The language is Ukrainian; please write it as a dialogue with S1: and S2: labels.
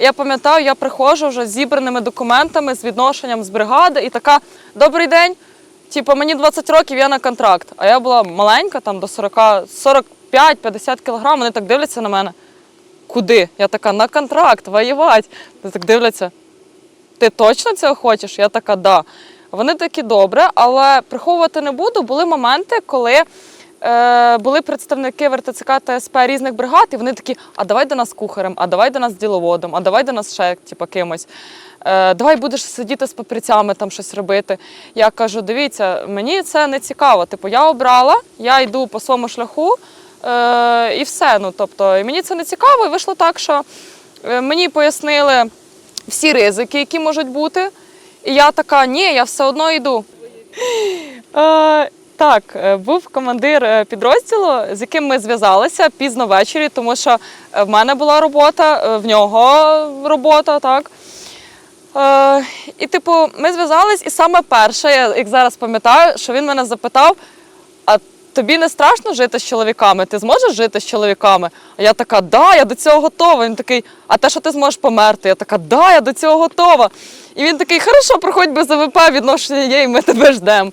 S1: Я пам'ятаю, я приходжу вже з зібраними документами, з відношенням з бригади, і така: добрий день. Типу, мені 20 років, я на контракт. А я була маленька, там до 40, 45-50 кілограм. Вони так дивляться на мене. Куди? Я така на контракт, воювати. Вони так дивляться. Ти точно цього хочеш? Я така, да. Вони такі добре, але приховувати не буду. Були моменти, коли були представники ВРТЦК та СП різних бригад, і вони такі: а давай до нас кухарем, а давай до нас діловодом, а давай до нас ще типу, кимось. Е, давай будеш сидіти з папірцями, там щось робити. Я кажу: дивіться, мені це не цікаво. Типу, я обрала, я йду по своєму шляху. Е, і все. Ну, тобто, мені це не цікаво. І вийшло так, що е, мені пояснили всі ризики, які можуть бути. І я така, ні, я все одно йду. Так, е, був командир е, підрозділу, з яким ми зв'язалися пізно ввечері, тому що е, в мене була робота, в нього робота, так. Е, і, типу, ми зв'язались, і саме перше, я як зараз пам'ятаю, що він мене запитав: а тобі не страшно жити з чоловіками? Ти зможеш жити з чоловіками? А я така, да, я до цього готова. Він такий, а те, що ти зможеш померти? Я така, да, я до цього готова. І він такий, хорошо, проходь без АВП, відношення є, і ми тебе ждемо.